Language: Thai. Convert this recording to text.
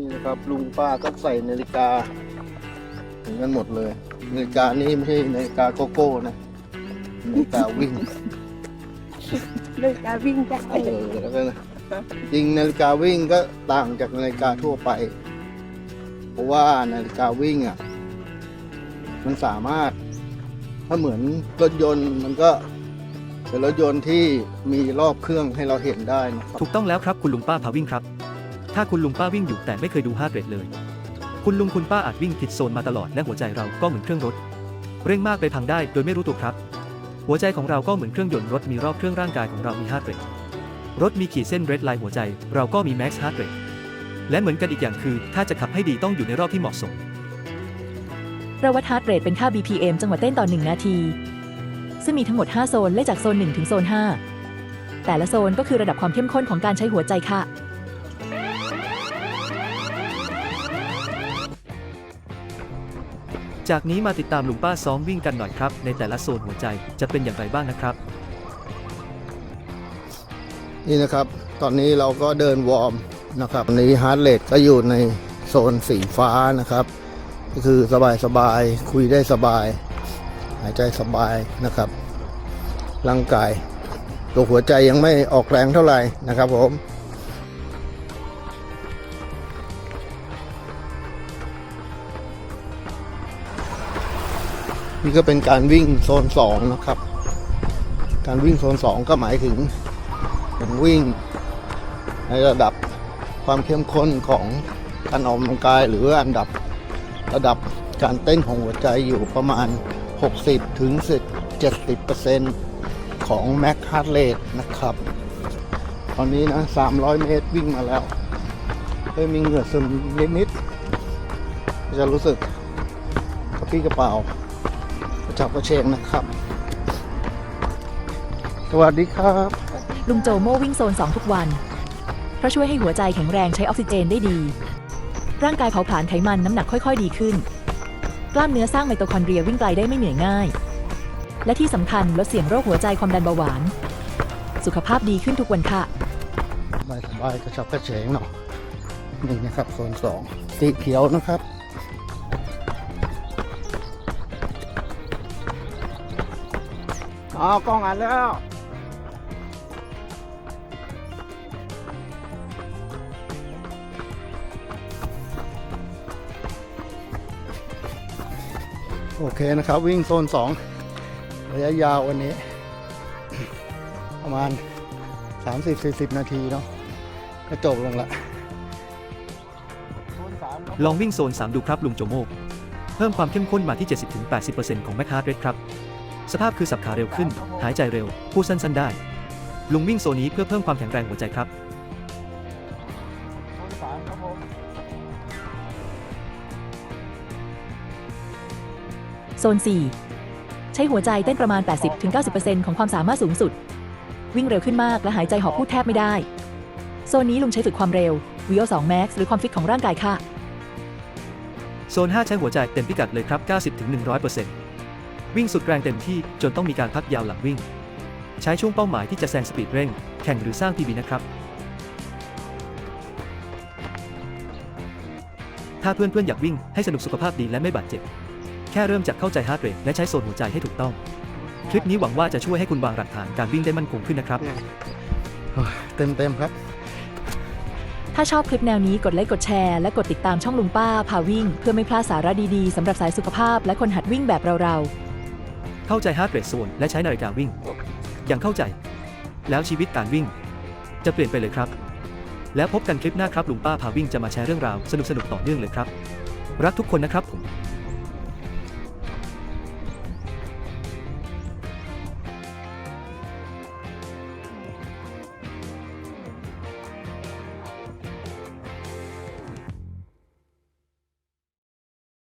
นี่นะครับลุงป้าก็ใส่นาฬิกาเหมือนกันหมดเลยนาฬิกานี่ไม่ใช่นาฬิกาโกโก้นะนาฬิกาวิ่งเลยจะวิ่งได้เออแล้วก็นะจริงนาฬิกาวิ่งก็ต่างจากนาฬิกาทั่วไป เพราะว่านาฬิกาวิ่งอะ มันสามารถ ถ้าเหมือนรถยนต์มันก็เป็นรถยนต์ที่มีรอบเครื่องให้เราเห็นได้นะครับ ถูกต้องแล้วครับคุณลุงป้าพาวิ่งครับ ถ้าคุณลุงป้าวิ่งอยู่แต่ไม่เคยดูฮาร์ดเรทเลย คุณลุงคุณป้าอาจวิ่งผิดโซนมาตลอดและหัวใจเราก็เหมือนเครื่องรถ เร่งมากไปพังได้โดยไม่รู้ตัวครับ หัวใจของเราก็เหมือนเครื่องยนต์รถมีรอบเครื่องร่างกายของเรามีฮาร์ดเรทรถมีขีดเส้นเรดไลน์หัวใจ เราก็มีแม็กซ์ฮาร์ดเรทและเหมือนกันอีกอย่างคือ ถ้าจะขับให้ดีต้องอยู่ในรอบที่เหมาะสม เราวัดฮาร์ดเรทเป็นค่า BPM จังหวะเต้นต่อ1นาที ซึ่งมีทั้งหมด 5 โซนและจากโซน 1 ถึงโซน 5 แต่ละโซนก็คือระดับความเข้มข้นของการใช้หัวใจค่ะ จากนี้มาติดตามลุงป้าซ้อมวิ่งกันหน่อยครับ ในแต่ละโซนหัวใจจะเป็นอย่างไรบ้างนะครับ นี่นะครับ ตอนนี้เราก็เดินวอร์มนะครับอันนี้ฮาร์ดเรทก็อยู่ในโซนสีฟ้านะครับ ก็คือสบายสบายคุยได้สบาย หายใจสบายนะครับ ร่างกาย ตัวหัวใจยังไม่ออกแรงเท่าไหร่นะครับผม นี่ก็เป็นการวิ่งโซนสองนะครับ การวิ่งโซนสองก็หมายถึงผมวิ่ง ในระดับความเข้มข้นของการออกกำลังกายหรืออันดับระดับการเต้นของหัวใจอยู่ประมาณ 60 ถึง 70%ของ Max Heart Rate นะครับ ตอนนี้นะ 300 เมตรวิ่งมาแล้วเริ่มมีเหงื่อซึมนิดๆจะรู้สึกกระปี้กระเป๋า กระฉับกระเฉงนะครับ สวัสดีครับ ลุงโจโม่วิ่งโซน 2 ทุกวัน เพราะช่วยให้หัวใจแข็งแรงใช้ออกซิเจนได้ดี ร่างกายเผาผลาญไขมันน้ำหนักค่อย ๆ ดีขึ้น กล้ามเนื้อสร้างไมโตคอนเดรียวิ่งไกลได้ไม่เหนื่อยง่าย และที่สำคัญลดเสี่ยงโรคหัวใจความดันเบาหวาน สุขภาพดีขึ้นทุกวันค่ะสบายสบายกระชับกระเฉงหน่อยนี่นะครับโซนสองสีเขียวนะครับ อากล้องอันแล้วโอเคนะครับ วิ่งโซนสองระยะยาววันนี้ ประมาณ 30-40 นาทีเนาะก็จบลงละลองวิ่งโซน 3 ดูครับลุงโจโมเพิ่มความเข้มข้นมาที่ 70-80%ของแมคฮาร์ดเรทครับ สภาพคือสับขาเร็วขึ้น หายใจเร็ว พูดสั้นๆได้ ลุงวิ่งโซนนี้เพื่อเพิ่มความแข็งแรงหัวใจครับ โซน 4 ใช้หัวใจเต้นประมาณ 80-90%ของความสามารถสูงสุด วิ่งเร็วขึ้นมากและหายใจหอบพูดแทบไม่ได้ โซนนี้ลุงใช้ฝึกความเร็ว VO2 Max หรือความฟิตของร่างกายค่ะ โซน 5 ใช้หัวใจเต็มพิกัดเลยครับ 90-100% วิ่งสุดแรงเต็มที่จนต้องมีการพักยาวหลังวิ่ง ใช้ช่วงเป้าหมายที่จะแซงสปีดเร่ง แข่งหรือสร้างทีวีนะครับ ถ้าเพื่อนๆอยากวิ่งให้สนุกสุขภาพดีและไม่บาดเจ็บ แค่เริ่มจากเข้าใจฮาร์ดเรทและใช้โซนหัวใจให้ถูกต้อง คลิปนี้หวังว่าจะช่วยให้คุณวางหลักฐานการวิ่งได้มั่นคงขึ้นนะครับ เต็มเต็มๆครับ ถ้าชอบคลิปแนวนี้กดไลค์กดแชร์และกดติดตามช่องลุงป้าพาวิ่ง เพื่อไม่พลาดสาระดีๆสำหรับสายสุขภาพและคนหัดวิ่งแบบเราๆ เข้าใจฮาร์ดเรทโซนและใช้นาฬิกาวิ่ง อย่างเข้าใจ แล้วชีวิตการวิ่ง จะเปลี่ยนไปเลยครับ แล้วพบกันคลิปหน้าครับลุงป้าพาวิ่งจะมาแชร์เรื่องราวสนุกๆต่อเนื่องเลยครับ รักทุกคนนะครับผม